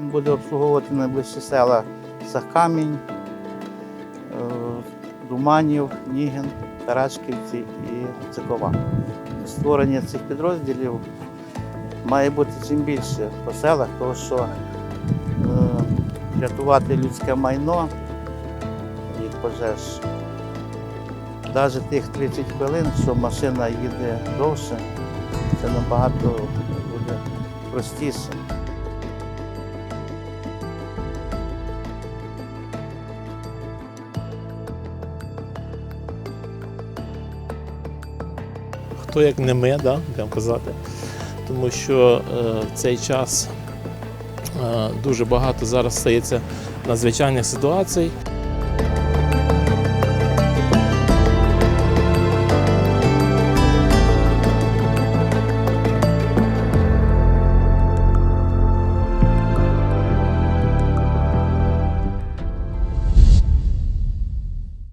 Він буде обслуговувати найближчі села Сахкамінь, е, Думанів, Нігін, Карачківці і Цикова. Створення цих підрозділів має бути чим більше по селах, тому що е, рятувати людське майно від пожеж. Навіть тих 30 хвилин, що машина їде довше, це набагато буде простіше. Хто як не ми, да, будемо казати. Тому що е, в цей час е, дуже багато зараз стається надзвичайних ситуацій,